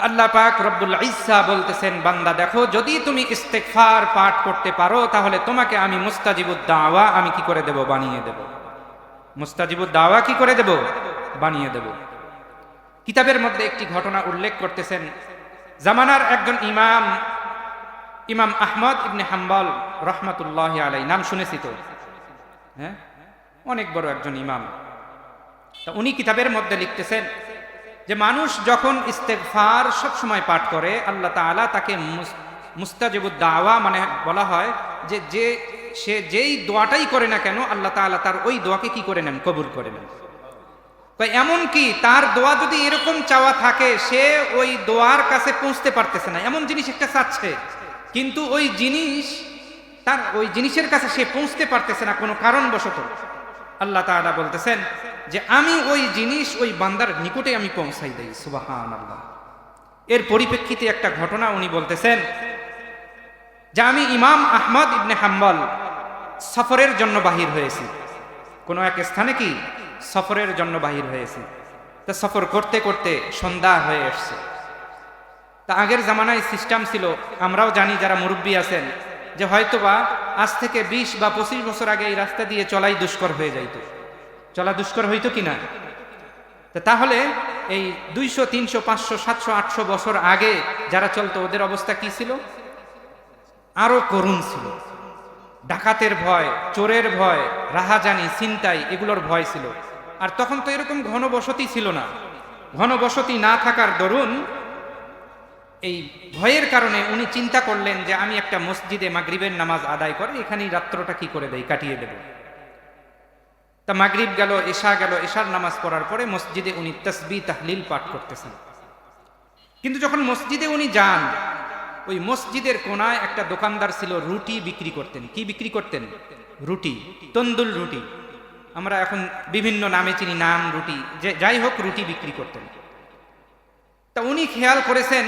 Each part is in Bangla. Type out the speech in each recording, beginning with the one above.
আল্লাহ পাক রব্বুল ইসা বলতেছেন, বান্দা দেখো, যদি তুমি ইস্তেকফার পাঠ করতে পারো, তাহলে তোমাকে আমি মুস্তাজিবুদ দাওয়া আমি কি করে দেব? বানিয়ে দেব। মুস্তাজিবুদ দাওয়া কি করে দেব? বানিয়ে দেব। কিতাবের মধ্যে একটি ঘটনা উল্লেখ করতেছেন। জামানার একজন ইমাম ইমাম আহমদ ইবনে হাম্বল রহমতুল্লাহ আলাই নাম শুনেছি তো? হ্যাঁ? অনেক বড় একজন ইমাম। তা উনি কিতাবের মধ্যে লিখতেছেন যে মানুষ যখন ইস্তেকফার সব সময় পাঠ করে, আল্লাহ তাআলা তাকে মুস্তাজিবুদ দাওয়া মানে বলা হয় যে যে সে যেই দোয়াটাই করে না কেন, আল্লাহ তাআলা তার ওই দোয়াকে কি করে নেন? কবুল করে নেন। এমন কি তার দোয়া যদি এরকম চাওয়া থাকে, সে ওই দোয়ার কাছে পৌঁছতে পারতেছে না। এমন জিনিস একটা চাচ্ছে। কিন্তু ওই জিনিস তার, ওই জিনিসের কাছে সে পৌঁছতে পারতেছে না কোনো কারণবশত। আল্লাহ তাআলা বলতেছেন যে আমি ওই জিনিস ওই বান্দার নিকটে আমি পৌঁছাই দেই সুবাহান আল্লাহ এর পরিপ্রেক্ষিতে একটা ঘটনা উনি বলতেছেন যে আমি ইমাম আহমদ ইবনে হাম্বল সফরের জন্য বাহির হয়েছি। কোনো এক স্থানে কি সফরের জন্য বাহির হয়েছি। তা সফর করতে করতে সন্ধ্যা হয়ে এসছে। তা আগের জামানায় সিস্টেম ছিল, আমরাও জানি যারা মুরব্বী আছেন, যে হয়তোবা আজ থেকে বিশ বা পঁচিশ বছর আগে এই রাস্তা দিয়ে চলাই দুষ্কর হয়ে যাইত। চলা দুষ্কর হইতো কি না তাহলে এই দুইশো, তিনশো, পাঁচশো, সাতশো, আটশো বছর আগে যারা চলতো, ওদের অবস্থা কি ছিল? আরও করুণ ছিল। ডাকাতের ভয়, চোরের ভয়, রাহাজানি চিন্তাই এগুলোর ভয় ছিল। আর তখন তো এরকম ঘনবসতি ছিল না। ঘনবসতি না থাকার দরুন এই ভয়ের কারণে উনি চিন্তা করলেন যে আমি একটা মসজিদে মাগরিবের নামাজ আদায় করে, এখানেই রাত্রটা কি করে দেয় কাটিয়ে দেব। তা মাগরিব গেল, এশা গেল, এশার নামাজ পড়ার পরে মসজিদে উনি তসবি তাহলিল পাঠ করতেছেন। কিন্তু যখন মসজিদে উনি যান, ওই মসজিদের কোনায় একটা দোকানদার ছিল, রুটি বিক্রি করতেন। কি বিক্রি করতেন? রুটি, তন্দুল রুটি। আমরা এখন বিভিন্ন নামে চিনি নাম রুটি, যে যাই হোক রুটি বিক্রি করতেন। তা উনি খেয়াল করেছেন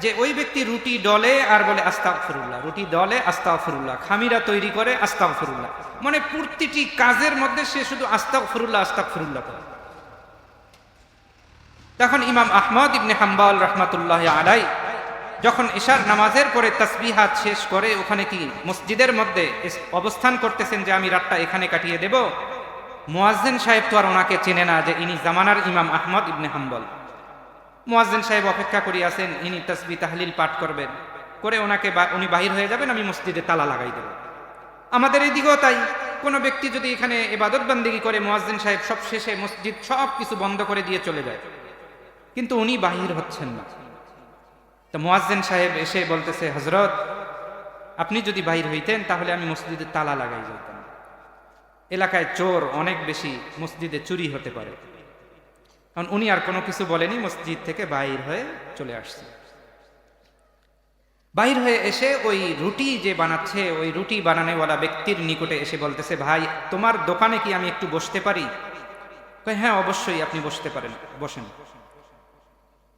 যে ওই ব্যক্তি রুটি ডলে আর বলে আস্তাক ফিরুল্লাহ রুটি ডলে আস্তাক ফিরুল্লাহ খামিরা তৈরি করে আস্তাক ফিরুল্লাহ মানে প্রতিটি কাজের মধ্যে সে শুধু আস্তাক ফিরুল্লাহ আস্তাক ফিরুল্লাহ করে। তখন ইমাম আহমদ ইবনে হাম্বাল রহমাতুল্লাহ আলাই যখন ঈশার নামাজের পরে তসবিহাত শেষ করে, ওখানে কি মসজিদের মধ্যে অবস্থান করতেছেন যে আমি রাতটা এখানে কাটিয়ে দেব? মোয়াজ্জেন সাহেব তো আর ওনাকে চেনে না যে ইনি জামানার ইমাম আহমদ ইবনে হাম্বল। মোয়াজ্জেন সাহেব অপেক্ষা করি আছেন ইনি তসবি তাহলিল পাঠ করবেন। করে ওনাকে উনি বাহির হয়ে যাবেন, আমি মসজিদে তালা লাগাই দেব। আমাদের এদিকেও তাই। কোনো ব্যক্তি যদি এখানে এবাদত বন্দিগি করে, মোয়াজ্জেন সাহেব সব শেষে মসজিদ সব কিছু বন্ধ করে দিয়ে চলে যায়। কিন্তু উনি বাহির হচ্ছেন না। তো মোয়াজ্জেন সাহেব এসে বলতেছে হজরত আপনি যদি বাহির হইতেন, তাহলে আমি মসজিদে তালা লাগাই যেতাম এলাকায় চোর অনেক বেশি মসজিদে চুরি হতে পারে। কারণ উনি আর কোনো কিছু বলেনি, মসজিদ থেকে বাইর হয়ে চলে আসছে। বাইর হয়ে এসে ওই রুটি যে বানাচ্ছে, ওই রুটি বানানোওয়ালা ব্যক্তির নিকটে এসে বলতেছে, ভাই, তোমার দোকানে কি আমি একটু বসতে পারি? হ্যাঁ অবশ্যই আপনি বসতে পারেন, বসেন।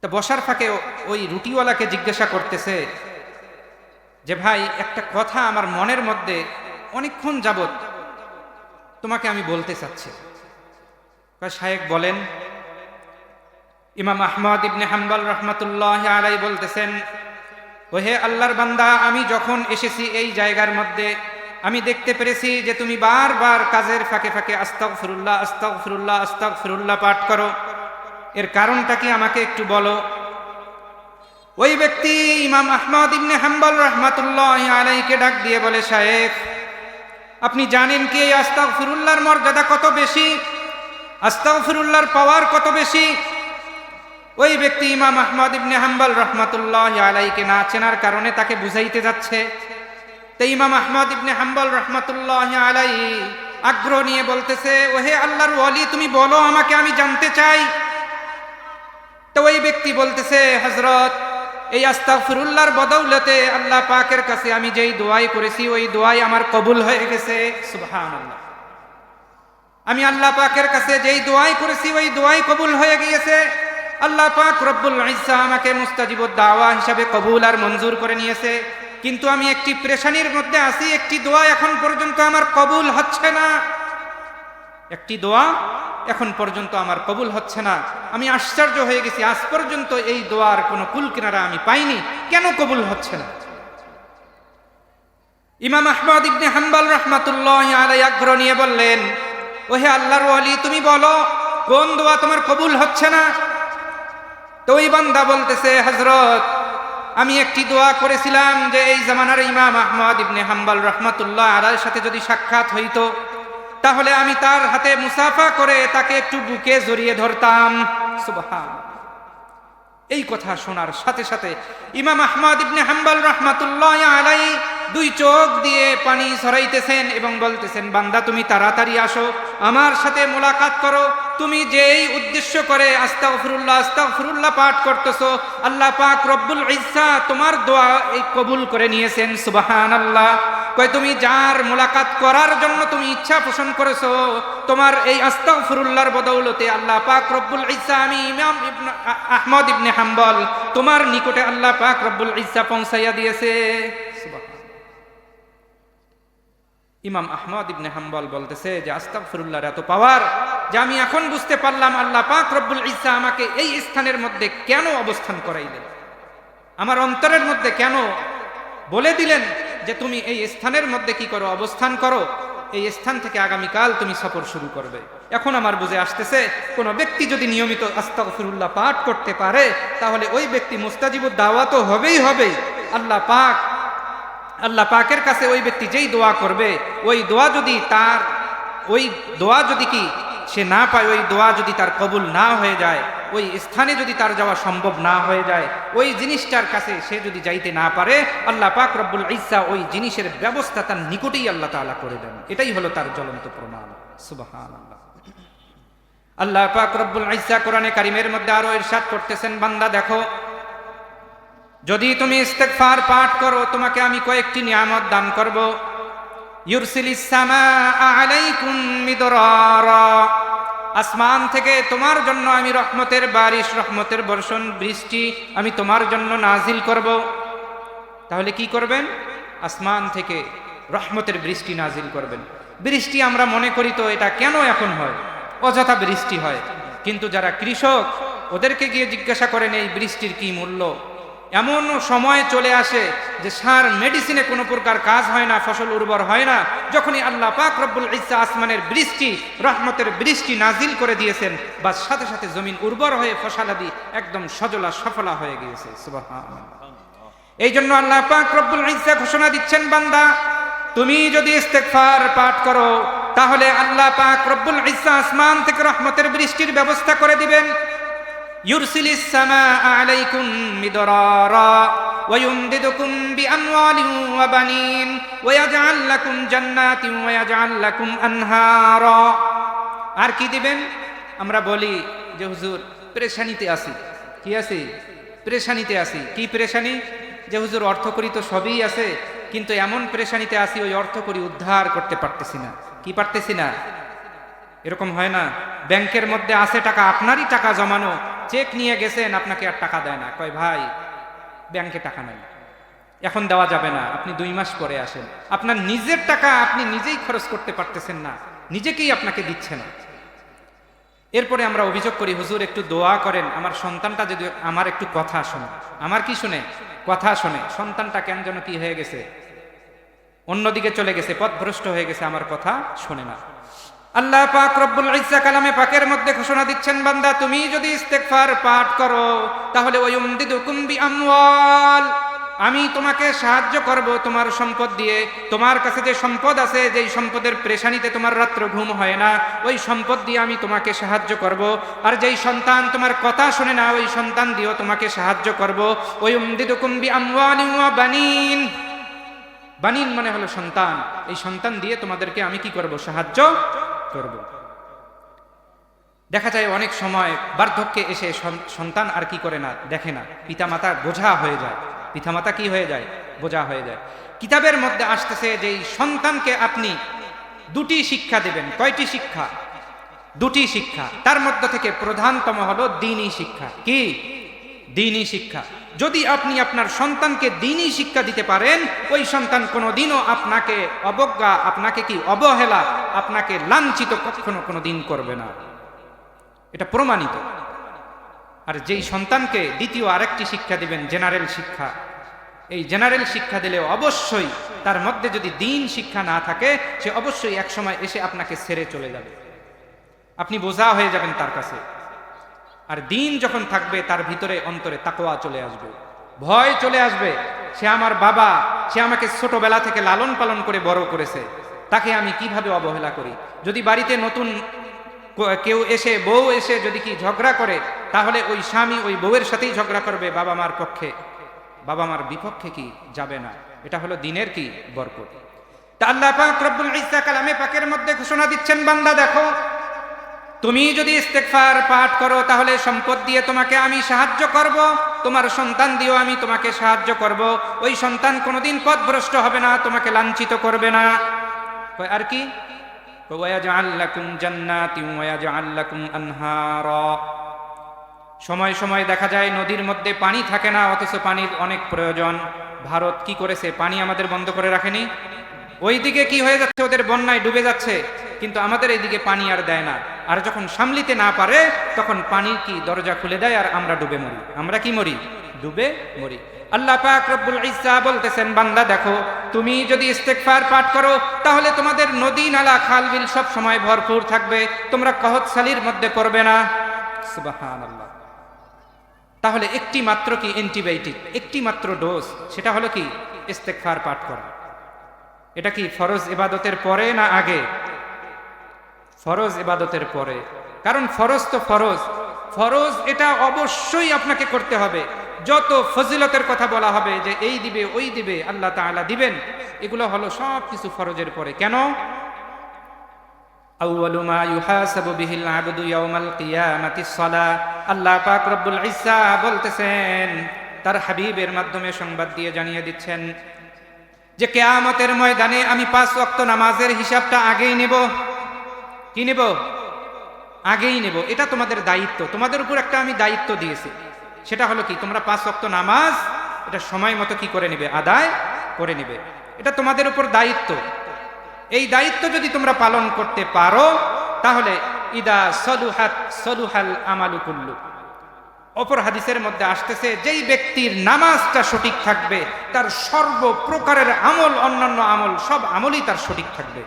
তা বসার ফাঁকে ওই রুটিওয়ালাকে জিজ্ঞাসা করতেছে যে, ভাই, একটা কথা আমার মনের মধ্যে অনেকক্ষণ যাবত তোমাকে আমি বলতে চাচ্ছি। শায়েক, বলেন। ইমাম আহমদ ইবনে হাম্বাল রহমতুল্লাহ আলাই বলতেছেন ওহে আল্লাহর বান্দা, আমি যখন এসেছি এই জায়গার মধ্যে, আমি দেখতে পেরেছি যে তুমি বারবার কাজের ফাঁকে ফাঁকে আস্তাক ফিরুল্লাহ আস্তাক ফিরুল্লাহ আস্তাক ফিরুল্লাহ পাঠ করো। এর কারণটা কি আমাকে একটু বলো? ওই ব্যক্তি ইমাম আহমদ ইবনে হাম্বল রহমাতুল্লাহ আলাইকে ডাক দিয়ে বলে, শায়েখ, আপনি জানেন কি এই আস্তাক ফিরুল্লাহর মর্যাদা কত বেশি? আস্তাক ফিরুল্লাহর পাওয়ার কত বেশি? ওই ব্যক্তি ইমাম আহমদ ইবনে হাম্বল রহমাতুল্লাহ আলাইকে না চেনার কারণে তাকে বুঝাইতে যাচ্ছে। তো ইমাম আহমদ ইবনে হাম্বল রহমাতুল্লাহ আলাই আগ্রহ নিয়ে বলতেছে, ওহে আল্লাহর ওয়ালি, তুমি বলো আমাকে, আমি জানতে চাই। তো ওই ব্যক্তি বলতেছে হজরত এই আস্তাফিরুল্লাহর বদৌলতে আল্লাহ পাকের কাছে আমি যেই দোয়াই করেছি, ওই দোয়াই আমার কবুল হয়ে গেছে। সুবহানাল্লাহ। আমি আল্লাহ পাকের কাছে যেই দোয়াই করেছি, ওই দোয়াই কবুল হয়ে গিয়েছে। আল্লাহ পাক রব্বুল ইসা আমাকে মুস্তাজিবুদ দাওয়া হিসাবে কবুল আর মঞ্জুর করে নিয়েছে। কিন্তু আমি একটি প্রেশানির মধ্যে আছি, একটি দোয়া এখন পর্যন্ত আমার কবুল হচ্ছে না। একটি দোয়া এখন পর্যন্ত আমার কবুল হচ্ছে না। আমি আশ্চর্য হয়ে গেছি, আজ পর্যন্ত এই দোয়ার কোনো কুল কিনারা আমি পাইনি। কেন কবুল হচ্ছে না? ইমাম আহমদ ইবনে হাম্বাল রহমাতুল্লাহ আলাই আগ্রহ নিয়ে বললেন, ওহে আল্লাহর ওয়ালি, তুমি বলো, কোন দোয়া তোমার কবুল হচ্ছে না? তো ওই বান্দা বলতেছে হজরত আমি একটি দোয়া করেছিলাম যে এই জামানার ইমাম আহমদ ইবনে হাম্বাল রহমাতুল্লাহ আলার সাথে যদি সাক্ষাৎ হইতো, তাহলে আমি তার হাতে মুসাফা করে তাকে একটু বুকে জড়িয়ে ধরতাম। এই কথা শোনার সাথে সাথে ইমাম আহমদ ইবনে হাম্বাল রহমাতুল্লাহ আলাই দুই চোখ দিয়ে পানি সরাইতেছেন এবং বলতেছেন, বান্দা, তুমি তাড়াতাড়ি আসো, আমার সাথে মোলাকাত করো। তুমি যেই উদ্দেশ্য করে আস্তাগফিরুল্লাহ আস্তাগফিরুল্লাহ পাঠ করতেছো, আল্লাহ পাক রব্বুল ইচ্ছা তোমার দোয়া এই কবুল করে নিয়েছেন, সুবহানাল্লাহ। কয়, তুমি যার মোলাকাত করার জন্য তুমি ইচ্ছা পোষণ করেছ, তোমার এই আস্তাগফিরুল্লাহর বদৌলতে আল্লাহ পাক রব্বুল ইচ্ছা আমি ইমাম ইবনে আহমদ ইবনে হাম্বল, তোমার নিকটে আল্লাহ পাক রব্বুল ইচ্ছা পৌঁছাইয়া দিয়েছে। ইমাম আহমদ ইবনে হাম্বল বলতেছে যে, আস্তাগফিরুল্লাহর এত পাওয়ার যে আমি এখন বুঝতে পারলাম আল্লাহ পাক রব্বুল ইচ্ছা আমাকে এই স্থানের মধ্যে কেন অবস্থান করাইলেন? আমার অন্তরের মধ্যে কেন বলে দিলেন যে, তুমি এই স্থানের মধ্যে কি করো, অবস্থান করো? এই স্থান থেকে আগামীকাল তুমি সফর শুরু করবে। এখন আমার বুঝে আসতেছে, কোন ব্যক্তি যদি নিয়মিত আস্তাগফিরুল্লাহ পাঠ করতে পারে, তাহলে ওই ব্যক্তি মুস্তাজিবুদ দাওয়া তো হবেই। হবে আল্লাহ পাক আল্লাহ পাকের কাছে ওই ব্যক্তি যেই দোয়া করবে, ওই দোয়া যদি তার, ওই দোয়া যদি কি সে না পায়, ওই দোয়া যদি তার কবুল না হয়ে যায়, ওই স্থানে যদি তার যাওয়া সম্ভব না হয়ে যায়, ওই জিনিসটার কাছে সে যদি যাইতে না পারে, আল্লাহ পাক রব্বুল ইসা ওই জিনিসের ব্যবস্থা তার নিকটেই আল্লাহ তাআলা করে দেন। এটাই হলো তার জ্বলন্ত প্রমাণ। সুবহানাল্লাহ। আল্লাহ পাক রব্বুল ইসা কোরআনে কারিমের মধ্যে আরও ইরশাদ করতেছেন, বান্দা দেখো। যদি তুমি ইস্তেগফার পাঠ করো, তোমাকে আমি কয়েকটি নিয়ামত দান করব। আসমান থেকে তোমার জন্য আমি রহমতের বারিশ, রহমতের বর্ষণ, বৃষ্টি আমি তোমার জন্য নাজিল করব। তাহলে কি করবেন? আসমান থেকে রহমতের বৃষ্টি নাজিল করবেন। বৃষ্টি আমরা মনে করি তো এটা কেন এখন হয়? অযথা বৃষ্টি হয়। কিন্তু যারা কৃষক, ওদেরকে গিয়ে জিজ্ঞাসা করেন, এই বৃষ্টির কি মূল্য? এমন সময় চলে আসে যে সার মেডিসিনে কোনো প্রকার কাজ হয় না, ফসল উর্বর হয় না। যখনই আল্লাহ পাক রব্বুল ইচ্ছা আসমানের বৃষ্টি, রহমতের বৃষ্টি নাজিল করে দিয়েছেন বা সাথে সাথে জমিন উর্বর হয়ে ফসলাদি একদম সজলা সফলা হয়ে গিয়েছে। এই জন্য আল্লাহ পাক রব্বুল ইজ্জা ঘোষণা দিচ্ছেন, বান্দা, তুমি যদি ইস্তেগফার পাঠ করো, তাহলে আল্লাহ পাক রব্বুল ইজ্জা আসমান থেকে রহমতের বৃষ্টির ব্যবস্থা করে দিবেন। ইউরসিলিস সামা আলাইকুম মিদরারা ويمددكم بأموال وبنين ويجعل لكم جنات ويجعل لكم أنهارا আর কি দিবেন আমরা বলি যে হুজুর পেরেশানিতে আছি কি আছি পেরেশানিতে আছি কি পেরেশানি যে হুজুর অর্থ করি তো সবই আছে কিন্তু এমন পেরেশানিতে আছি ওই অর্থ করি উদ্ধার করতে পারতেছি না কি পারতেছি না এরকম হয় না ব্যাংকের মধ্যে আছে টাকা আপনারই টাকা জমানো চেক নিয়ে গেছেন, আপনাকে আর টাকা দেয় না। কয়, ভাই, ব্যাংকে টাকা নাই। এখন দেওয়া যাবে না, আপনি দুই মাস পরে আসেন। আপনার নিজের টাকা আপনি নিজেই খরচ করতে পারতেছেন না, নিজেকেই আপনাকে দিচ্ছে না। এরপরে আমরা অভিযোগ করি, হুজুর, একটু দোয়া করেন, আমার সন্তানটা যদি, আমার একটু কথা শোনে। আমার কি শুনে? কথা শোনে। সন্তানটা কেন যেন কি হয়ে গেছে? অন্যদিকে চলে গেছে, পথভ্রষ্ট হয়ে গেছে, আমার কথা শোনে না। আল্লাহ পাক রব্বুল ইজ্জা কালামে পাকের মধ্যে ঘোষণা দিচ্ছেন, বান্দা, তুমি যদি ইস্তেগফার পাঠ করো, তাহলে ওই উমদিদুকুম বিআমওয়াল। আমি তোমাকে সাহায্য করব তোমার সম্পদ দিয়ে। তোমার কাছে যে সম্পদ আছে, যেই সম্পদের প্রেশানিতে তোমার রাত্র ঘুম হয় না, ওই সম্পদ দিয়ে আমি তোমাকে সাহায্য করব। আর যেই সন্তান তোমার কথা শোনে না, ওই সন্তান দিয়েও তোমাকে সাহায্য করব। ওই উমদিদুকুম বিআমওয়ালিন ওয়া বানিন। বানিন মানে হলো সন্তান। এই সন্তান দিয়ে তোমাদেরকে আমি কি করব? সাহায্য করব। দেখা যায় অনেক সময় বার্ধক্যে এসে সন- সন্তান আর কি করে না, দেখে না। পিতামাতা বোঝা হয়ে যায়। পিতামাতা কি হয়ে যায়? বোঝা হয়ে যায়। কিতাবের মধ্যে আসতেছে যে সন্তানকে আপনি দুটি শিক্ষা দেবেন। কয়টি শিক্ষা? দুটি শিক্ষা। তার মধ্য থেকে প্রধানতম হলো দিনই শিক্ষা। কি? দিনই শিক্ষা। যদি আপনি আপনার সন্তানকে দিনই শিক্ষা দিতে পারেন, ওই সন্তান কোনোদিনও আপনাকে অবজ্ঞা, আপনাকে কি অবহেলা, আপনাকে লাঞ্ছিত কখনো কোনো দিন করবে না। এটা প্রমাণিত। আর যেই সন্তানকে দ্বিতীয় আরেকটি শিক্ষা দিবেন, জেনারেল শিক্ষা, এই জেনারেল শিক্ষা দিলে অবশ্যই তার মধ্যে যদি দিন শিক্ষা না থাকে, সে অবশ্যই একসময় এসে আপনাকে ছেড়ে চলে যাবে। আপনি বোঝা হয়ে যাবেন তার কাছে। আর দিন যখন থাকবে, তার ভিতরে অন্তরে তাকোয়া চলে আসবে। ভয় চলে আসবে, সে আমার বাবা, সে আমাকে ছোটবেলা থেকে লালন পালন করে বড় করেছে, তাকে আমি কীভাবে অবহেলা করি? যদি বাড়িতে নতুন কেউ এসে, বউ এসে যদি কি ঝগড়া করে, তাহলে ওই স্বামী ওই বউয়ের সাথেই ঝগড়া করবে বাবা মার পক্ষে। বাবা মার বিপক্ষে কি যাবে না? এটা হলো দিনের কি বরকত। তা আল্লাহ পাক রব্বুল ইজ্জা কালামে পাকের মধ্যে ঘোষণা দিচ্ছেন, বান্দা দেখো তুমি যদি ইস্তেকফার পাঠ করো, তাহলে সম্পদ দিয়ে তোমাকে আমি সাহায্য করব। তোমার সন্তান দিয়েও আমি তোমাকে সাহায্য করব। ওই সন্তান কোনোদিন পথভ্রষ্ট হবে না, তোমাকে লাঞ্ছিত করবে না। আর কি? সময় সময় দেখা যায় নদীর মধ্যে পানি থাকে না, অথচ পানির অনেক প্রয়োজন। ভারত কি করেছে? পানি আমাদের বন্ধ করে রাখেনি? ওইদিকে কি হয়ে যাচ্ছে? ওদের বন্যায় ডুবে যাচ্ছে। কিন্তু আমাদের এইদিকে পানি আর দেয় না। আর যখন সামলিতে না পারে, তখন পানি কি দরজা খুলে দেয় আর আমরা ডুবে মরি। আমরা কি মরি? ডুবে মরি। আল্লাহ পাক রব্বুল ইজ্জা বলতেছেন, বান্দা দেখো, তুমি যদি ইস্তেগফার পাঠ করো, তাহলে তোমাদের নদী, নালা, খাল, বিল সব সময় ভরপুর থাকবে। তোমরা কহতসালির মধ্যে পড়বে না। সুবহানাল্লাহ। তাহলে একটি মাত্র কি অ্যান্টিবায়োটিক একটি মাত্র ডোজ সেটা হলো কি? ইস্তেকফার পাঠ করা। এটা কি ফরজ ইবাদতের পরে না আগে? ফরজ ইবাদতের পরে। কারণ ফরজ তো ফরজ। ফরজ এটা অবশ্যই আপনাকে করতে হবে। যত ফজিলতের কথা বলা হবে যে এই দিবে, ওই দিবে, আল্লাহ তাআলা দিবেন, এগুলো হলো সব কিছু ফরজের পরে। কেন? আল্লাহ পাক রব্বুল ইজ্জা বলতেছেন, তার হাবিবের মাধ্যমে সংবাদ দিয়ে জানিয়ে দিচ্ছেন যে, কেয়ামতের ময়দানে আমি পাঁচ ওয়াক্ত নামাজের হিসাবটা আগেই নেব। কি নেব? আগেই নেব। এটা তোমাদের দায়িত্ব। তোমাদের উপর একটা আমি দায়িত্ব দিয়েছি। সেটা হলো কি? তোমরা পাঁচ ওয়াক্ত নামাজ, এটা সময় মতো কি করে নেবে? আদায় করে নিবে। এটা তোমাদের উপর দায়িত্ব। এই দায়িত্ব যদি তোমরা পালন করতে পারো, তাহলে ইদা সলুহাত সলুহাল আমালু কুল্লু। অপর হাদিসের মধ্যে আসতেছে, যেই ব্যক্তির নামাজটা সঠিক থাকবে, তার সর্বপ্রকারের আমল, অন্যান্য আমল, সব আমলই তার সঠিক থাকবে।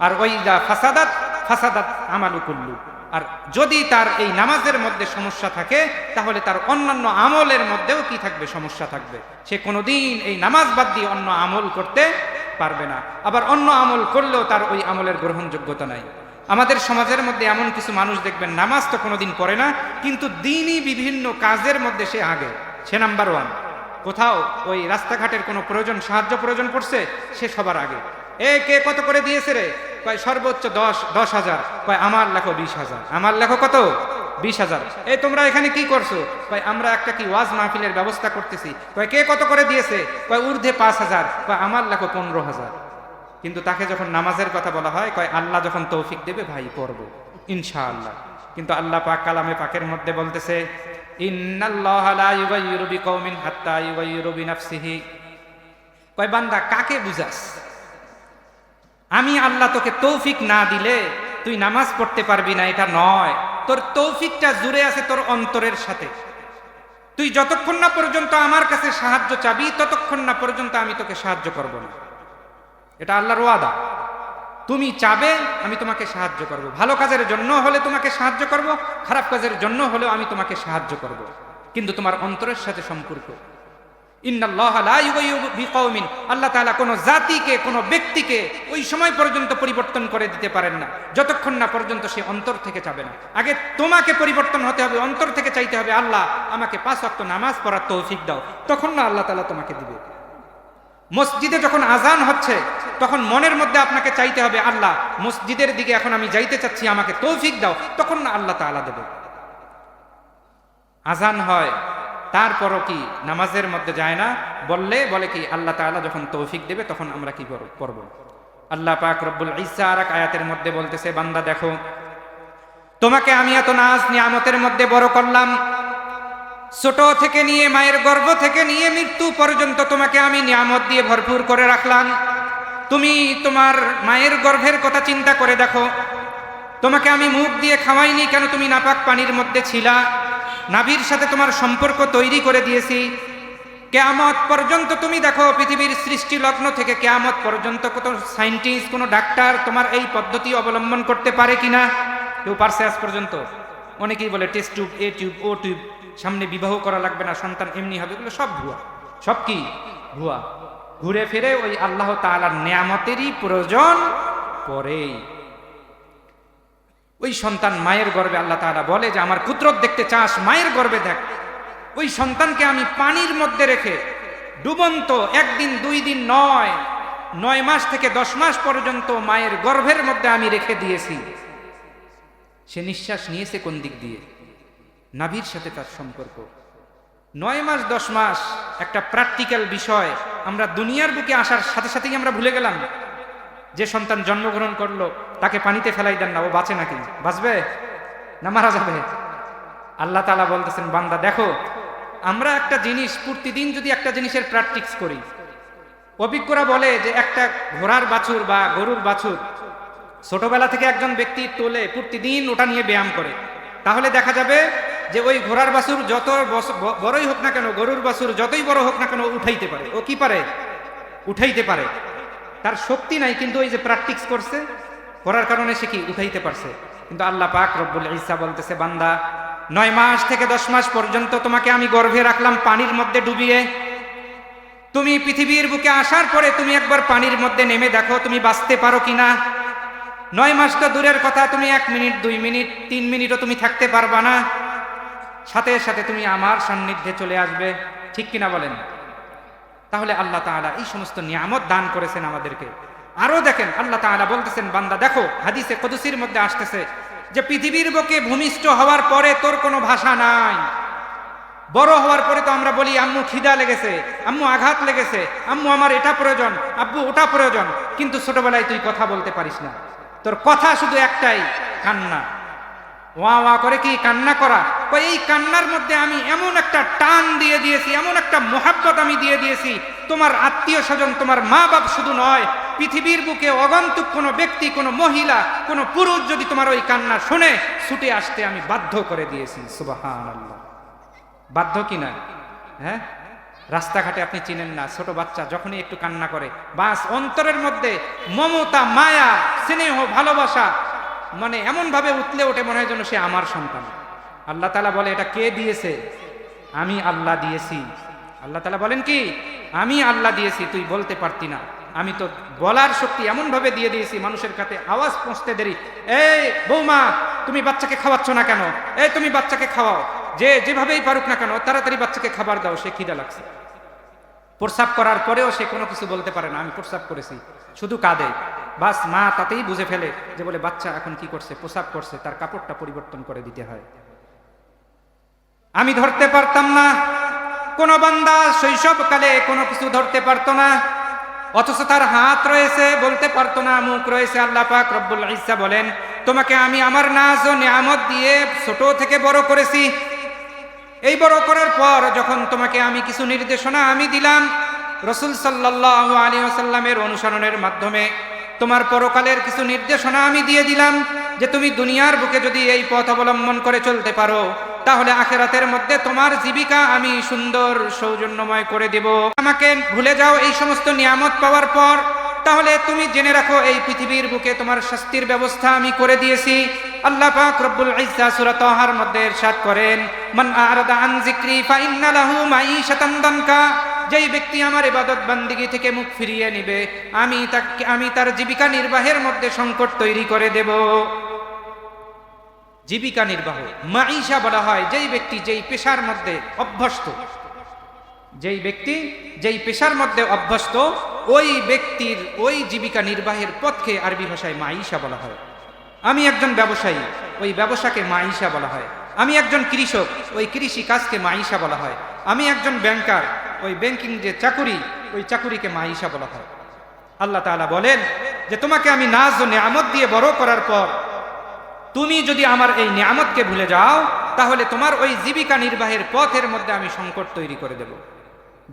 আর ওইদা ফাসাদাত ফাসাদাত আমালু কুল্লু। আর যদি তার এই নামাজের মধ্যে সমস্যা থাকে, তাহলে তার অন্যান্য আমলের মধ্যেও কি থাকবে? সমস্যা থাকবে। সে কোনোদিন এই নামাজ বাদ দিয়ে অন্য আমল করতে পারবে না। আবার অন্য আমল করলেও তার ওই আমলের গ্রহণযোগ্যতা নাই। আমাদের সমাজের মধ্যে এমন কিছু মানুষ দেখবেন, নামাজ তো কোনোদিন পড়ে না, কিন্তু দিনই বিভিন্ন কাজের মধ্যে সে আগে। সে নাম্বার ওয়ান। কোথাও ওই রাস্তাঘাটের কোনো প্রয়োজন, সাহায্য প্রয়োজন পড়ছে, সে সবার আগে। এ কে কত করে দিয়েছে রে? কয় সর্বোচ্চ দশ দশ হাজার, কয় আমার লেখো বিশ হাজার। আমার লেখো কত? বিশ হাজার। এই তোমরা এখানে কি করছ? কয় আমরা একটা কি ওয়াজ মাহফিলের ব্যবস্থা করতেছি। কয় কে কত করে দিয়েছে? কয় ঊর্ধ্বে পাঁচ হাজার, কয় আমার লেখো পনেরো হাজার। কিন্তু তাকে যখন নামাজের কথা বলা হয়, কয় আল্লাহ যখন তৌফিক দেবে, ভাই, পড়ব। ইনশাআল্লাহ। কিন্তু আল্লাহ পাক কালামে পাকের মধ্যে বলতেছে কয় বান্দা, কাকে বুঝাস? আমি আল্লাহ তোকে তৌফিক না দিলে তুই নামাজ পড়তে পারবি না, এটা নয়। তোর তৌফিকটা জুড়ে আছে তোর অন্তরের সাথে। তুই যতক্ষণ না পর্যন্ত আমার কাছে সাহায্য চাবি, ততক্ষণ না পর্যন্ত আমি তোকে সাহায্য করব না। এটা আল্লাহর ওয়াদা। তুমি চাবে আমি তোমাকে সাহায্য করব। ভালো কাজের জন্য হলে তোমাকে সাহায্য করব, খারাপ কাজের জন্য হলেও আমি তোমাকে সাহায্য করব। কিন্তু তোমার অন্তরের সাথে সম্পর্ক। আল্লাহ তাআলা কোনো জাতিকে, কোনো ব্যক্তিকে ওই সময় পর্যন্ত পরিবর্তন করে দিতে পারেন না। যতক্ষণ না পর্যন্ত সে অন্তর থেকে চাবে না। আগে তোমাকে পরিবর্তন হতে হবে, অন্তর থেকে চাইতে হবে, আল্লাহ আমাকে পাঁচ ওয়াক্ত নামাজ পড়ার তৌফিক দাও। তখন না আল্লাহ তাআলা তোমাকে দিবে। মসজিদে যখন আজান হচ্ছে, তখন মনের মধ্যে আপনাকে চাইতে হবে, আল্লাহ মসজিদের দিকে এখন আমি যাইতে চাচ্ছি, আমাকে তৌফিক দাও। তখন না আল্লাহ তাআলা দেবে। আজান হয় তারপরও কি নামাজের মধ্যে যায় না? বললে, বলে কি, আল্লাহ তাআলা যখন তৌফিক দেবে, তখন আমরা কি করব- আল্লাহ পাক রব্বুল ইজ্জা আর আয়াতের মধ্যে বলতেছে, বান্দা দেখো, তোমাকে আমি এত নাজ নিয়ামতের মধ্যে বড় করলাম। ছোট থেকে নিয়ে, মায়ের গর্ভ থেকে নিয়ে, মৃত্যু পর্যন্ত তোমাকে আমি নিয়ামত দিয়ে ভরপুর করে রাখলাম। তুমি তোমার মায়ের গর্ভের কথা চিন্তা করে দেখো। তোমাকে আমি মুখ দিয়ে খাওয়াইনি কেন তুমি নাপাক পানির মধ্যে ছিলা? নাভির সাথে তোমার সম্পর্ক তৈরি করে দিয়েছি। কেয়ামত পর্যন্ত তুমি দেখো পৃথিবীর সৃষ্টি লগ্ন থেকে কেয়ামত পর্যন্ত কত সায়েন্টিস্ট কোনো ডাক্তার তোমার এই পদ্ধতি অবলম্বন করতে পারে কিনা? কেউ পারছে আজ পর্যন্ত? অনেকেই বলে টেস্ট টিউব, এ টিউব, ও টিউব, সামনে বিবাহ করা লাগবে না, সন্তান এমনি হবে, এগুলো সব ভুয়া। সব কি? ভুয়া। ঘুরে ফিরে ওই আল্লাহ তাআলার নিয়ামতেরই প্রয়োজন পরেই। ওই সন্তান মায়ের গর্ভে আল্লাহ তাআলা বলে যে, আমার কুদরত দেখতে চাস, মায়ের গর্ভে দেখ। ওই সন্তানকে আমি পানির মধ্যে রেখে ডুবন্ত একদিন, দুই দিন, নয় নয় মাস থেকে দশ মাস পর্যন্ত মায়ের গর্ভের মধ্যে আমি রেখে দিয়েছি। সে নিঃশ্বাস নিয়েছে কোন দিক দিয়ে? নাভির সাথে তার সম্পর্ক। নয় মাস, দশ মাস একটা প্র্যাকটিক্যাল বিষয় আমরা দুনিয়ার বুকে আসার সাথে সাথেই আমরা ভুলে গেলাম। যে সন্তান জন্মগ্রহণ করল, তাকে পানিতে ফেলাই দেন না, ও বাঁচে নাকি? বাঁচবে? না মারা যাবে? আল্লাহ তালা বলতেছেন, বান্দা, দেখো, আমরা একটা জিনিস প্রতিদিন যদি একটা জিনিসের প্র্যাকটিক্স করি, অভিজ্ঞরা বলে যে একটা ঘোড়ার বাছুর বা গরুর বাছুর ছোটবেলা থেকে একজন ব্যক্তি তোলে, প্রতিদিন ওটা নিয়ে ব্যায়াম করে। তাহলে দেখা যাবে যে ওই ঘোড়ার বাছুর যত বড়ই হোক না কেন, গরুর বাছুর যতই বড় হোক না কেন উঠাইতে পারে। ও কি পারে? উঠাইতে পারে। তার শক্তি নাই, কিন্তু ওই যে প্র্যাকটিক্স করছে, করার কারণে সে কি উঠাইতে পারছে? কিন্তু আল্লাহ পাক রব্বুল ইসা বলতেছে, বান্দা, নয় মাস থেকে দশ মাস পর্যন্ত তোমাকে আমি গর্ভে রাখলাম পানির মধ্যে ডুবিয়ে। তুমি পৃথিবীর বুকে আসার পরে তুমি একবার পানির মধ্যে নেমে দেখো, তুমি বাঁচতে পারো কিনা নয় মাস তো দূরের কথা, তুমি এক মিনিট, দুই মিনিট, তিন মিনিটও তুমি থাকতে পারবা না। সাথে সাথে তুমি আমার সান্নিধ্যে চলে আসবে, ঠিক কিনা বলেন? তাহলে আল্লাহ তাআলা এই সমস্ত নিয়ামত দান করেছেন আমাদেরকে। আরও দেখেন, আল্লাহ তাআলা বলতেছেন, বান্দা, দেখো, হাদিসে কদুসির মধ্যে আসতেছে যে পৃথিবীর বুকে ভূমিষ্ঠ হওয়ার পরে তোর কোনো ভাষা নাই। বড় হওয়ার পরে তো আমরা বলি, আম্মু খিদা লেগেছে, আম্মু আঘাত লেগেছে, আম্মু আমার এটা প্রয়োজন, আব্বু ওটা প্রয়োজন। কিন্তু ছোটবেলায় তুই কথা বলতে পারিস না। তোর কথা শুধু একটাই, কান্না। ওয়া ওয়া করে কি কান্না করা? এই কান্নার মধ্যে আমি এমন একটা টান দিয়ে দিয়েছি, এমন একটা মোহাব্বত আমি দিয়ে দিয়েছি। তোমার আত্মীয় স্বজন, তোমার মা বাপ শুধু নয়, পৃথিবীর বুকে অগন্তুক কোনো ব্যক্তি, কোনো মহিলা, কোনো পুরুষ যদি তোমার ওই কান্না শুনে, ছুটে আসতে আমি বাধ্য করে দিয়েছি সুবাহান আল্লাহ বাধ্য কিনা হ্যাঁ? রাস্তাঘাটে আপনি চিনেন না, ছোট বাচ্চা যখনই একটু কান্না করে, বাস অন্তরের মধ্যে মমতা, মায়া, স্নেহ, ভালোবাসা মানে এমন ভাবে উতলে ওঠে মনে হয় যেন সে আমার সন্তান। আল্লাহ তালা বলে, এটা কে দিয়েছে? আমি আল্লাহ দিয়েছি। আল্লাহ তালা বলেন কি? আমি আল্লাহ দিয়েছি, তুই বলতে পারতি না। আমি তো বলার শক্তি এমন ভাবে দিয়ে দিয়েছি, মানুষের কাছে আওয়াজ পৌঁছতে দেরি। এই বৌমা, তুমি বাচ্চাকে খাওয়াচ্ছ না কেন? এই তুমি বাচ্চাকে খাওয়াও। যে যেভাবেই পারুক না কেন, তাড়াতাড়ি বাচ্চাকে খাবার দাও, সে খিদা লাগছে। প্রস্রাব করার পরেও সে কোনো কিছু বলতে পারে না। আমি প্রস্রাব করেছি। শুধু কাঁদে। বাস মা তাতেই বুঝে ফেলে যে বলে, বাচ্চা এখন কি করছে? পোশাক করছে, তার কাপড়টা পরিবর্তন করে দিতে হয়। আমি ধরতে পারতাম না। কোন বান্দা শৈশবকালে কোনো কিছু ধরতে পারতো না। অথচ তার হাত রয়েছে বলতে পারতো না, মুখ রয়েছে। আল্লাহ পাক রব্বুল ইসা বলেন, তোমাকে আমি আমার নাজ ও নিয়ামত দিয়ে ছোট থেকে বড় করেছি। এই বড় করার পর যখন তোমাকে আমি কিছু নির্দেশনা আমি দিলাম রসুল সাল্লাহ আলী আসাল্লামের অনুসরণের মাধ্যমে তোমার পরকালের কিছু নির্দেশনা আমি দিয়ে দিলাম যে তুমি দুনিয়ার বুকে যদি এই পথ অবলম্বন করে চলতে পারো, তাহলে আখেরাতের মধ্যে তোমার জীবিকা আমি সুন্দর, সৌজন্যময় করে দেব। আমাকে ভুলে যাও এই সমস্ত নিয়ামত পাওয়ার পর, তাহলে তুমি জেনে রাখো এই পৃথিবীর বুকে তোমার শাস্তির ব্যবস্থা আমি করে দিয়েছি। আল্লাহ পাক রব্বুল ইজ্জা সূরা তাহার মধ্যে ইরশাদ করেন, মান আরাদা আন যিকরি ফা ইন্না লাহু মাঈশাতান দানকা। যেই ব্যক্তি আমার ইবাদত বান্দিগি থেকে মুখ ফিরিয়ে নেবে, আমি তাকে, আমি তার জীবিকা নির্বাহের মধ্যে সংকট তৈরি করে দেব। জীবিকা নির্বাহ, মাঈশা বলা হয়, যেই ব্যক্তি যেই পেশার মধ্যে অভ্যস্ত, যেই ব্যক্তি যেই পেশার মধ্যে অভ্যস্ত, ওই ব্যক্তির ওই জীবিকা নির্বাহের পথকে আরবি ভাষায় মাইশা বলা হয়। আমি একজন ব্যবসায়ী, ওই ব্যবসাকে মাইশা বলা হয়। আমি একজন কৃষক, ওই কৃষি কাজকে মাইশা বলা হয়। আমি একজন ব্যাংকার ওই ব্যাংকিং যে চাকুরি, ওই চাকুরিকে মাইশা বলা হয়। আল্লাহ তাআলা বলেন যে, তোমাকে আমি নাজ ও নিয়ামত দিয়ে বড় করার পর তুমি যদি আমার এই নিয়ামতকে ভুলে যাও, তাহলে তোমার ওই জীবিকা নির্বাহের পথের মধ্যে আমি সংকট তৈরি করে দেব।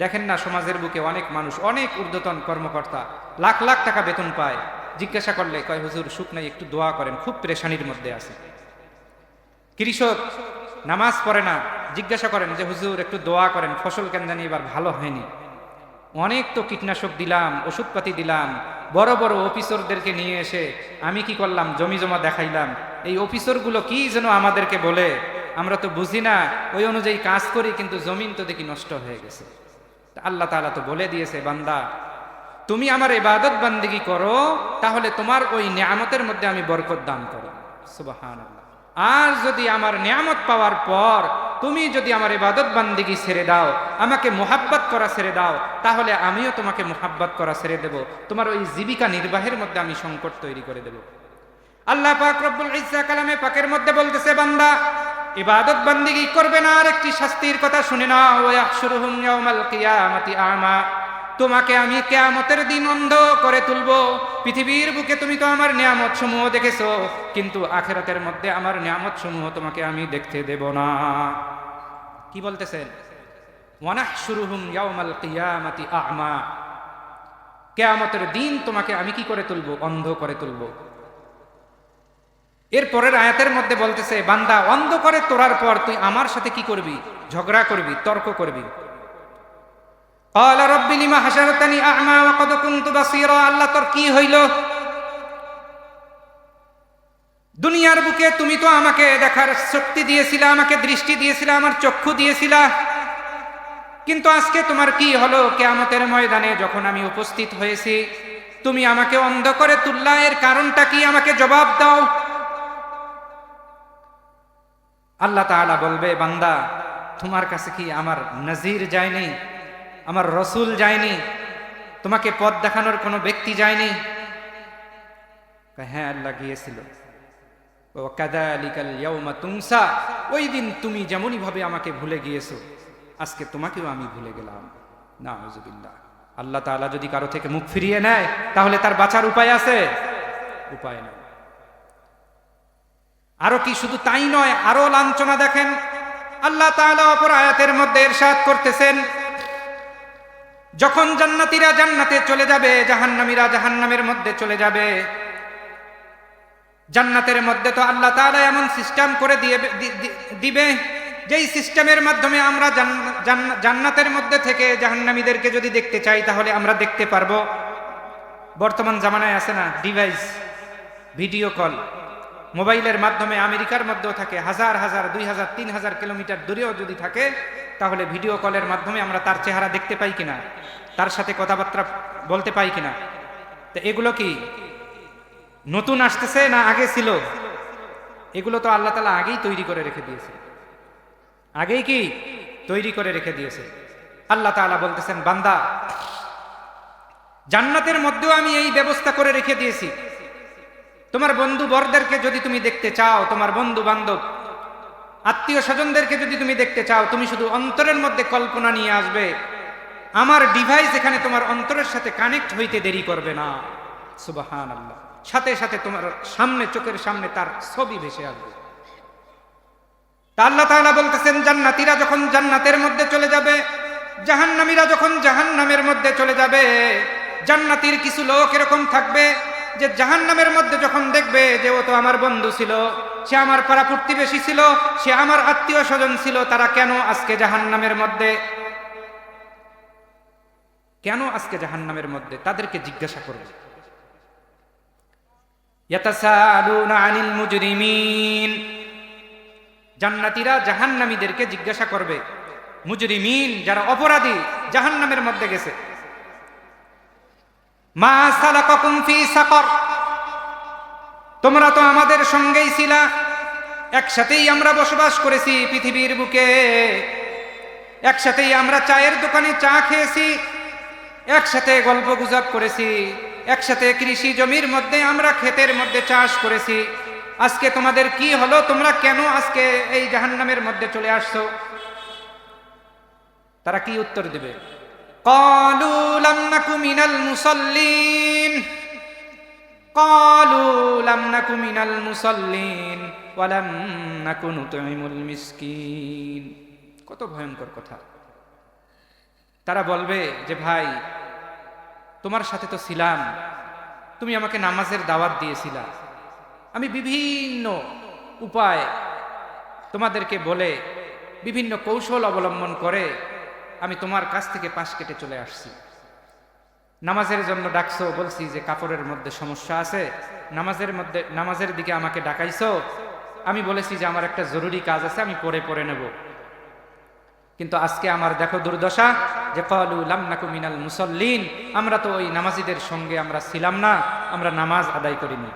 দেখেন না, সমাজের বুকে অনেক মানুষ, অনেক ঊর্ধ্বতন কর্মকর্তা লাখ লাখ টাকা বেতন পায়। জিজ্ঞাসা করলে কয়, হুজুর, সুখ নাই, একটু দোয়া করেন, খুব প্রেশানির মধ্যে আছে। কৃষক নামাজ পড়ে না, জিজ্ঞাসা করেন যে, হুজুর, একটু দোয়া করেন, ফসল কেন জানি এবার ভালো হয়নি? অনেক তো কীটনাশক দিলাম, ওষুধপাতি দিলাম, বড় বড় অফিসরদেরকে নিয়ে এসে আমি কি করলাম, জমি জমা দেখাইলাম। এই অফিসরগুলো কি যেন আমাদেরকে বলে? আমরা তো বুঝি না, ওই অনুযায়ী কাজ করি, কিন্তু জমিন তো দেখি নষ্ট হয়ে গেছে। আল্লাহ তাআলা তো বলে দিয়েছে, বান্দা, তুমি আমার ইবাদত বান্দিগি করো, তাহলে তোমার ওই নিয়ামতের মধ্যে আমি বরকত দান করো সুবাহান আর যদি আমার নিয়ামত পাওয়ার পর তুমি যদি আমার ইবাদত বান্দিগি ছেড়ে দাও, আমাকে মোহাব্বত করা ছেড়ে দাও, তাহলে আমিও তোমাকে মোহাব্বত করা ছেড়ে দেব। তোমার ওই জীবিকা নির্বাহের মধ্যে আমি সংকট তৈরি করে দেব। আল্লাহ পাক রব্বুল ইজ্জা কালামে পাকের মধ্যে বলতেছে, বান্দা, ইবাদত বান্দিগি করবে না আর একটি শাস্তির কথা শুনে না ওয়া ইয়াহশুরুহুম ইয়াউমাল কিয়ামাতি আমা। তোমাকে আমি কেয়ামতের দিন অন্ধ করে তুলব। পৃথিবীর বুকে তুমি তো আমার নিয়ামত সমূহ দেখেছ, কিন্তু আখেরাতের মধ্যে আমার নিয়ামত সমূহ তোমাকে আমি দেখতে দেব না। কি বলতেছেন? ওয়ানাহ শুরুহুম ইয়াউমাল কিয়ামাতি আমা। কেয়ামতের দিন তোমাকে আমি কি করে তুলব? অন্ধ করে তুলব। এর পরের আয়াতের মধ্যে বলতেছে, বান্দা, অন্ধ করে তোরার পর তুই আমার সাথে কি করবি? ঝগড়া করবি, তর্ক করবি। আল্লাহ রব্বিলিমা হাসারতানি আহমা কদ কুন্তু আল্লাহ তোর কি হইল? দুনিয়ার বুকে তুমি তো আমাকে দেখার শক্তি দিয়েছিলা, আমাকে দৃষ্টি দিয়েছিলা, আমার চক্ষু দিয়েছিলা। কিন্তু আজকে তোমার কি হলো? কেয়ামতের ময়দানে যখন আমি উপস্থিত হয়েছি, তুমি আমাকে অন্ধ করে তুল্লা। এর কারণটা কি? আমাকে জবাব দাও। আল্লাহ তাআলা বলবে, বান্দা, তোমার কাছে কি আমার নজির যায় নেই? আমার রসুল যায়নি, তোমাকে পথ দেখানোর কোনো ব্যক্তি যায়নি। হ্যাঁ আল্লাহ গিয়েছিল। তুমসা ওই দিন তুমি যেমনই ভাবে আমাকে ভুলে গিয়েছো, আজকে তোমাকেও আমি ভুলে গেলাম। না হুজুবিল্লাহ আল্লাহ তাআলা যদি কারও থেকে মুখ ফিরিয়ে নেয়, তাহলে তার বাঁচার উপায় আছে? উপায় নেই। আরও কি, শুধু তাই নয়, আরও লাঞ্ছনা দেখেন। আল্লাহ তাআলা অপর আয়াতের মধ্যে এরশাদ করতেছেন যখন জান্নাতীরা জান্নাতে চলে যাবে, জাহান্নামীরা জাহান্নামের মধ্যে চলে যাবে। জান্নাতের মধ্যে তো আল্লাহ তাআলা এমন সিস্টেম করে দিয়ে দিবে, যেই সিস্টেমের মাধ্যমে আমরা জান্ন- জান্ন- জান্নাতের মধ্যে থেকে জাহান্নামীদেরকে যদি দেখতে চাই, তাহলে আমরা দেখতে পারব। বর্তমান জামানায় আছে না, ডিভাইস, ভিডিও কল। মোবাইলের মাধ্যমে আমেরিকার মধ্যেও থাকে, হাজার হাজার, দুই হাজার, তিন হাজার কিলোমিটার দূরেও যদি থাকে তাহলে ভিডিও কলের মাধ্যমে আমরা তার চেহারা দেখতে পাই কিনা? তার সাথে কথাবার্তা বলতে পাই কিনা? তো এগুলো কি নতুন আসতেছে না আগে ছিল? এগুলো তো আল্লাহ তালা আগেই তৈরি করে রেখে দিয়েছে। আগেই কি তৈরি করে রেখে দিয়েছে? আল্লাহ তাআলা বলতেছেন, বান্দা, জান্নাতের মধ্যেও আমি এই ব্যবস্থা করে রেখে দিয়েছি। তোমার বন্ধু বরদেরকে যদি তুমি দেখতে চাও, তোমার বন্ধু বান্ধব আত্মীয় স্বজনদেরকে যদি তুমি দেখতে চাও, তুমি শুধু অন্তরের মধ্যে কল্পনা নিয়ে আসবে। আমার ডিভাইস এখানে তোমার অন্তরের সাথে কানেক্ট হইতে দেরি করবে না। সুবাহান আল্লাহ সাথে সাথে তোমার সামনে, চোখের সামনে তার ছবি ভেসে আসবে। তা আল্লাহ তাআলা বলতেছেন, জান্নাতীরা যখন জান্নাতের মধ্যে চলে যাবে, জাহান্নামীরা যখন জাহান্নামের মধ্যে চলে যাবে, জান্নাতীর কিছু লোক এরকম থাকবে যে জাহান্নামের মধ্যে যখন দেখবে যে ও তো আমার বন্ধু ছিল সে আমার পাড়া প্রতিবেশী ছিল, সে আমার আত্মীয় স্বজন ছিল, তারা কেন আজকে জাহান্নামের মধ্যে? কেন আজকে জাহান্নামের মধ্যে? তাদেরকে জিজ্ঞাসা করবে। জান্নাতীরা জাহান্নামীদেরকে জিজ্ঞাসা করবে, মুজরিমিন, যারা অপরাধী, জাহান্নামের মধ্যে গেছে? মা সালাকাকুম ফি সাকর। তোমরা তো আমাদের সঙ্গেই ছিলা। একসাথেই আমরা বসবাস করেছি পৃথিবীর বুকে। একসাথেই আমরা চায়ের দোকানে চা খেয়েছি। একসাথে গল্প গুজব করেছি। একসাথে কৃষি জমির মধ্যে আমরা ক্ষেতের মধ্যে চাষ করেছি। আজকে তোমাদের কি হলো? তোমরা কেন আজকে এই জাহান্নামের মধ্যে চলে আসছো? তারা কি উত্তর দেবে? কলু লাম্মাকু মিনাল মুসল্লিন। قالوا لم نك من المصلين ولم نك نطعم المسكين কত ভয়ঙ্কর কথা তারা বলবে যে ভাই তোমার সাথে তো ছিলাম তুমি আমাকে নামাজের দাওয়াত দিয়েছিলা আমি বিভিন্ন উপায় তোমাদেরকে বলে বিভিন্ন কৌশল অবলম্বন করে আমি তোমার কাছ থেকে পাশ কেটে চলে আসছি নামাজের জন্য ডাকছো, বলছি যে কাপড়ের মধ্যে সমস্যা আছে। নামাজের মধ্যে, নামাজের দিকে আমাকে ডাকাইছো। আমি বলেছি যে আমার একটা জরুরি কাজ আছে, আমি পরে পরে নেব। কিন্তু আজকে আমার দেখো দুর্দশা যে কলু লামনাকু মিনাল মুসল্লিন, আমরা তো ওই নামাজিদের সঙ্গে আমরা ছিলাম না, আমরা নামাজ আদায় করিনি।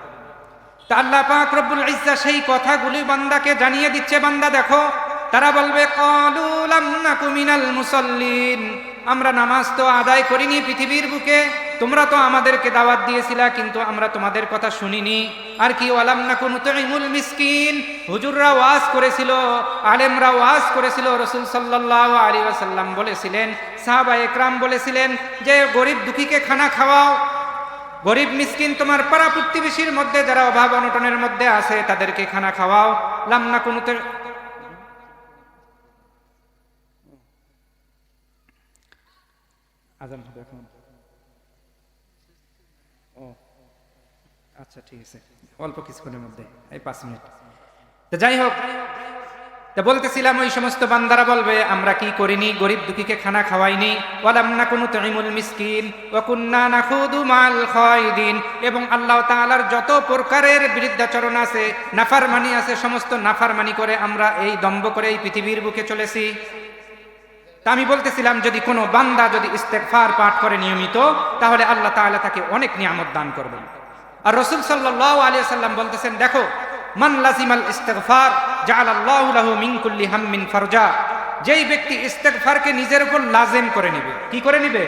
তা আল্লাহ পাক রব্বুল ইজ্জা সেই কথাগুলি বান্দাকে জানিয়ে দিচ্ছে, বান্দা দেখো। তারা বলবে, কলু লামনাকু মিনাল মুসল্লিন। আমরা নামাজ তো আদায় করিনি পৃথিবীর বুকে। তোমরা তো আমাদেরকে দাওয়াত দিয়েছিলা, কিন্তু আমরা তোমাদের কথা শুনিনি। আর কি, ওয়ালাম না কোন তুইমুল মিসকিন। হুজুররা ওয়াজ করেছিল, আলেমরা ওয়াজ করেছিল, রসুল সাল্লাল্লাহু আলাইহি ওয়াসাল্লাম বলেছিলেন সাহাবা একরাম বলেছিলেন যে, গরিব দুঃখীকে খানা খাওয়াও। গরিব মিসকিন তোমার পাড়া প্রতিবেশীর মধ্যে, যারা অভাব অনটনের মধ্যে আছে, তাদেরকে খানা খাওয়াও। লামনা কোনো আজান হবে এখন। ও আচ্ছা ঠিক আছে। অল্প কিছুক্ষণের মধ্যে, এই পাঁচ মিনিট। তো যাই হোক, তা বলতেছিলাম, ওই সমস্ত বান্দারা বলবে, আমরা কি করিনি? গরিব দুঃখীকে খানা খাওয়াইনি। ওয়ালাম না কোনো তৈমুল মিসকিন। ওয়াকুন্না না খুদু মাল খয়দিন এবং আল্লাহ তাআলার যত প্রকারের বিরুদ্ধাচরণ আছে, নাফারমানি আছে, সমস্ত নাফারমানি করে আমরা এই দম্ভ করে এই পৃথিবীর বুকে চলেছি। তা আমি বলতেছিলাম, যদি কোনো বান্দা যদি ইস্তেকফার পাঠ করে নিয়মিত, তাহলে আল্লাহ তাআলা তাকে অনেক নিয়ামত দান করবেন। আর রসুল সাল্লাহ আলিয়া সাল্লাম বলতেছেন, দেখো, মান লাজিমাল ইস্তেকফার জাল আল্লাহ লাহু মিনকুল্লি হাম হাম্মিন ফরজা। যেই ব্যক্তি ইস্তেকফারকে নিজের উপর লাজেম করে নিবে, কি করে নেবে?